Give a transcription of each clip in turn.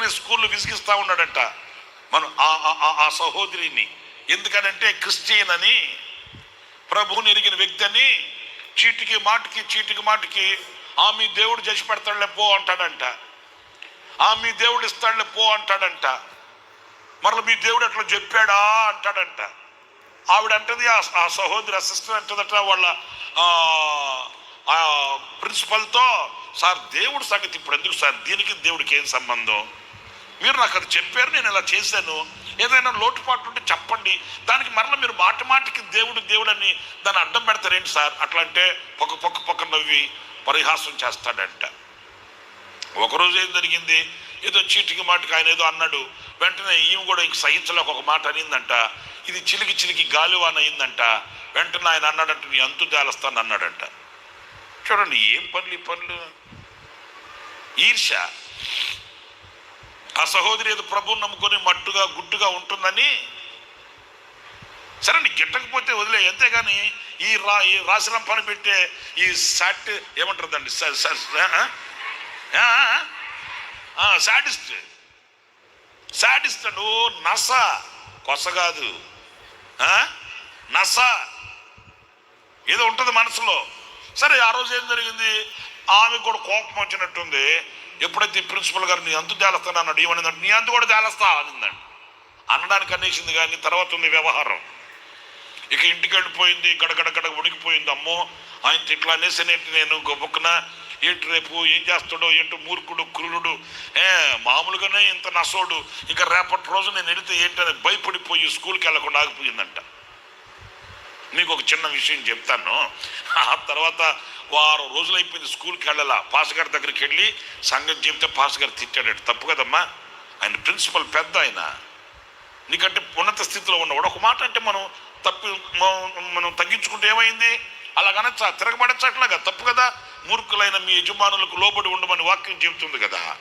పక్కనే స్కూల్లో విసిగిస్తూ ఉన్నాడంట. మనం ఆ- ఆ- ఆ- సహోదరిని. ఎందుకనంటే క్రిస్టియన్ అని ప్రభువుని ఎరిగిన వ్యక్తి అని చీటికి మాటికి చీటికి మాటికి ఆమె దేవుడు చేసి పెడతాడులే పో అంటాడంట. ఆమె దేవుడు ఇస్తాడులే పో అంటాడంట. మరలా మీ దేవుడు అట్లా చెప్పాడా అంటాడంట. ఆవిడ అంటది ఆ- ఆ సహోదరి అసిస్టెంట్ అంటదట వాళ్ళ ప్రిన్సిపల్తో సార్ దేవుడు సంగతి ఇప్పుడు ఎందుకు సార్? దీనికి దేవుడికి ఏం సంబంధం? మీరు నాకు అది చెప్పారు నేను ఇలా చేశాను. ఏదైనా లోటుపాటు ఉంటే చెప్పండి. దానికి మరలా మీరు మాట మాటికి దేవుడు దేవుడు అని దాన్ని అడ్డం పెడతారేంటి సార్? అట్లా అంటే పొక్క పొక్క పొక్క నవ్వి పరిహాసం చేస్తాడంట. ఒకరోజు ఏం జరిగింది? ఏదో చీటికి మాటికి ఆయన ఏదో అన్నాడు. వెంటనే ఈమె కూడా ఇంక సహించలేక ఒక మాట అనిందంట. ఇది చిలికి చిలికి గాలివాన అయిందంట. వెంటనే ఆయన అన్నాడంట నీ అంతు తేలస్తాను అన్నాడంట. చూడండి ఏం పనులు ఈ పనులు? ఈర్ష ఆ సహోదరి ఏదో ప్రభువుని నమ్ముకొని మట్టుగా గుట్టుగా ఉంటుందని. సరే నీ గిట్టకపోతే వదిలే అంతేగాని ఈ రా ఈ రాశిరం పని పెట్టే ఈ సాట్ ఏమంటారు అండి స- స- ఆ? అండు నస కొస కాదు. నస. ఏదో ఉంటుంది మనసులో. సరే ఆ రోజు ఏం జరిగింది? ఆమె కూడా కోపం వచ్చినట్టుంది. ఎప్పుడైతే ప్రిన్సిపల్ గారు నీ అంతు తేలస్తాను అన్నాడు ఏమనిందంటే నీ అంతు కూడా తేలస్తా అనిందండి అనడానికి అనేసింది కానీ తర్వాత ఉంది వ్యవహారం. ఇక ఇంటికి వెళ్ళిపోయింది గడగడగడ ఉడికిపోయింది అమ్మో ఆయన ఇట్లా అనేసినేంటి నేను గొప్పకున ఏంటి రేపు ఏం చేస్తాడో ఏంటి మూర్ఖుడు క్రూరుడు ఏ మామూలుగానే ఇంత నసోడు ఇంకా రేపటి రోజు నేను వెళితే ఏంటని భయపడిపోయి స్కూల్కి వెళ్ళకుండా ఆగిపోయిందంట. నీకు ఒక చిన్న విషయం చెప్తాను. ఆ తర్వాత వారం రోజులు అయిపోయింది స్కూల్కి వెళ్ళాలా. పాస్ గారి దగ్గరికి వెళ్ళి సంగతి చెప్తే పాస్ గారు తిట్టాడట. తప్పు కదమ్మా? ఆయన ప్రిన్సిపల్ పెద్ద ఆయన. నీకంటే ఉన్నత స్థితిలో ఉన్నవాడు. ఒక మాట అంటే మనం తప్పి మనం తగ్గించుకుంటే ఏమైంది? అలాగనొచ్చా? తిరగబడచ్చా అట్లాగా తప్పు కదా? మూర్ఖులైన మీ యజమానులకు లోబడి ఉండమని వాక్యం చెబుతుంది కదా?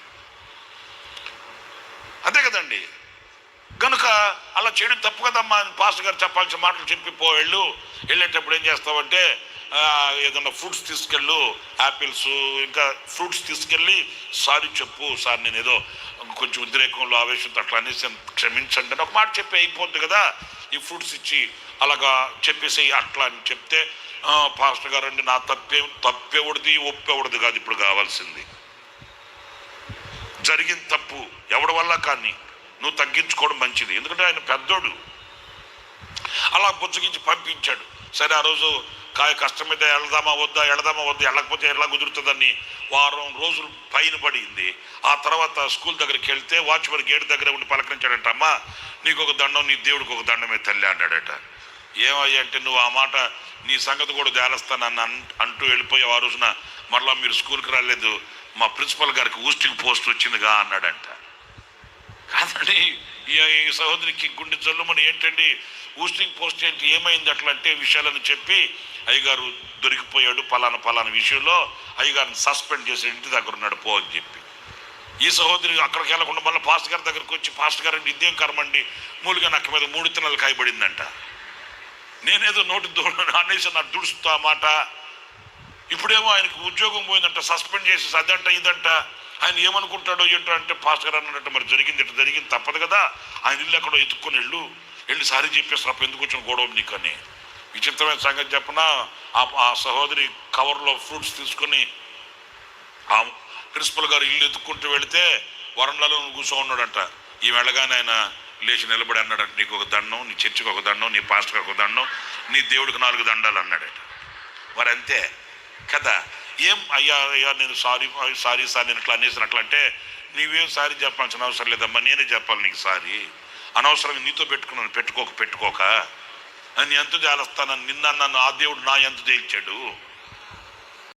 అంతే కదండి. కనుక అలా చేయడం తప్పు కదమ్మా అని పాస్టర్ గారు చెప్పాల్సిన మాటలు చెప్పిపో వెళ్ళు. వెళ్ళేటప్పుడు ఏం చేస్తావంటే ఏదైనా ఏదన్నా ఫ్రూట్స్ తీసుకెళ్ళు యాపిల్స్ ఇంకా ఫ్రూట్స్ తీసుకెళ్ళి సారీ చెప్పు సార్ నేను ఏదో కొంచెం ఉద్రేకంలో ఆవేశంతో అట్లా అనేసి క్షమించండి అని ఒక మాట చెప్పి అయిపోద్ది కదా. ఈ ఫ్రూట్స్ ఇచ్చి అలాగా చెప్పేసి అట్లా అని చెప్తే పాస్టర్ గారు అండి నా తప్పే తప్పేవడిది ఒప్పేవడిది కాదు ఇప్పుడు కావాల్సింది. జరిగిన తప్పు ఎవడి వల్ల కానీ నువ్వు తగ్గించుకోవడం మంచిది. ఎందుకంటే ఆయన పెద్దోడు. అలా బుజ్జగించి పంపించాడు. సరే ఆ రోజు కాయ కష్టం మీద వెళదామా వద్దా వెళదామా వద్దా వెళ్ళకపోతే ఎలా కుదురుతుందని వారం రోజులు పైన పడింది. ఆ తర్వాత స్కూల్ దగ్గరికి వెళ్తే వాచ్మెన్ గేట్ దగ్గర ఉండి పలకరించాడంట అమ్మా నీకు ఒక దండం నీ దేవుడికి ఒక దండమే తల్లి అన్నాడట. ఏమయ్యా అంటే నువ్వు ఆ మాట నీ సంగతి కూడా తేలస్తానని అన్- అంటూ వెళ్ళిపోయావు ఆ రోజున. మరలా మీరు స్కూల్కి రాలేదు. మా ప్రిన్సిపల్ గారికి ఊస్టింగ్ పోస్ట్ వచ్చిందిగా అన్నాడంట. కాదండి ఈ సహోదరికి గుండె జల్లుమని ఏంటండి? ఊస్టింగ్ పోస్ట్ ఏంటి? ఏమైంది అట్లా అంటే విషయాలను చెప్పి అయ్యగారు దొరికిపోయాడు పలానా పలానా విషయంలో. అయ్యగారిని సస్పెండ్ చేసి ఇంటి దగ్గర ఉన్నాడు పో అని చెప్పి. ఈ సహోదరి అక్కడికి వెళ్ళకుండా మళ్ళీ పాస్ట్ గారి దగ్గరికి వచ్చి పాస్ట్ గారు ఇదేం కర్మండి మూలుగా నాకు మీద మూడు తిన్నలు కాయబడిందంట. నేనేదో నోటి దూరం అనేసి నాకు దుడుస్తా మాట. ఇప్పుడేమో ఆయనకు ఉద్యోగం పోయిందంట సస్పెండ్ చేసి అదంట ఇదంట. ఆయన ఏమనుకుంటాడో ఏంటో అంటే పాస్టర్ అన్నట్టు మరి జరిగింది ఇట్లా జరిగింది తప్పదు కదా. ఆయన ఇల్లు ఎక్కడో ఎత్తుక్కొని వెళ్ళు. వెళ్ళి సారీ చెప్పేస్తారు అప్పుడు ఎందుకు వచ్చిన గొడవ నీకు అని విచిత్రమైన సంగతి చెప్పిన? ఆ ఆ సహోదరి కవర్లో ఫ్రూట్స్ తీసుకొని ఆ ప్రిన్సిపల్ గారు ఇల్లు ఎత్తుక్కుంటూ వెళితే వరండాలో కూర్చో ఉన్నాడంట. ఈ వెళ్ళగానే ఆయన లేచి నిలబడి అన్నాడంట నీకు ఒక దండం నీ చర్చికి ఒక దండం నీ పాస్టర్కి ఒక దండం నీ దేవుడికి నాలుగు దండాలు అన్నాడట. మరి అంతే కదా. ఏం అయ్యా అయ్యా నేను సారీ సారీ సార్ నేను ఇట్లా అనేసినట్లంటే అట్లా నీవేం సారీ చెప్పాల్సిన అవసరం లేదమ్మా నేనే చెప్పాలి నీకు సారీ. అనవసరంగా నీతో పెట్టుకున్నాను పెట్టుకోక పెట్టుకోక. అని ఎంత జాలస్తానని నిన్న నన్ను ఆ దేవుడు నా ఎంత జయించాడు?